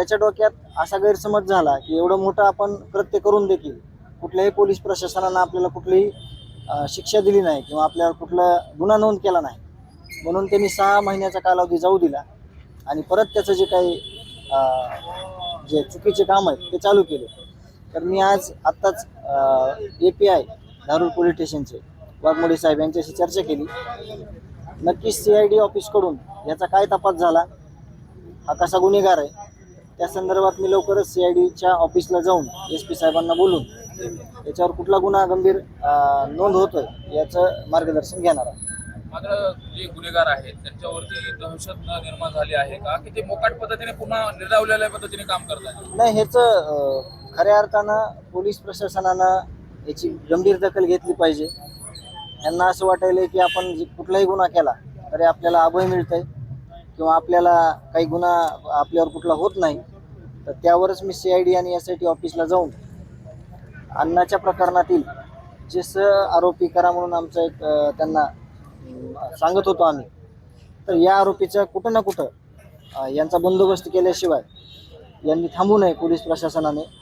त्याच्या डोक्यात असा गैरसमज झाला की एवढं मोठं आपण कृत्य करून देखील कुठल्याही पोलीस प्रशासनानं आपल्याला कुठलीही शिक्षा दिली नाही किंवा आपल्यावर कुठला गुन्हा नोंद केला नाही. म्हणून त्यांनी सहा महिन्याचा कालावधी जाऊ दिला आणि परत त्याचं जे काही जे चुकीचे काम आहेत ते चालू केले. तर मी आज आत्ताच A P I Dharur police स्टेशनचे वाघमोडे साहेब यांच्याशी चर्चा केली. नक्कीच सी आय डी ऑफिसकडून याचा काय तपास झाला? हा कसा गुन्हेगार आहे? त्या संदर्भात मी लवकरच सी आय डीच्या ऑफिसला जाऊन एस पी साहेबांना बोलून याच्यावर कुठला गुन्हा गंभीर नोंद होतोय याचं मार्गदर्शन घेणार आहे मात्र जे गुन्हेगार आहेत त्यांच्यावरती दहशत निर्माण झाली आहे का? की ते मोकाट पद्धतीने पुन्हा निर्डावलेल्या पद्धतीने काम करतात नाही ह्याचं खऱ्या अर्थानं पोलीस प्रशासनानं याची गंभीर दखल घेतली पाहिजे. यांना असं वाटायलंय की आपण जे कुठलाही गुन्हा केला तरी आपल्याला अभय मिळतंय. किंवा आपल्याला काही गुन्हा आपल्यावर कुठला होत नाही तर त्यावरच मी सी आय डी आणि एस आय टी ऑफिसला जाऊन अन्नाच्या प्रकरणातील जे स आरोपी करा म्हणून आमचं एक त्यांना सांगत होतो आम्ही. तर या आरोपीचं कुठं ना कुठं यांचा बंदोबस्त केल्याशिवाय यांनी थांबू नये पोलीस प्रशासनाने.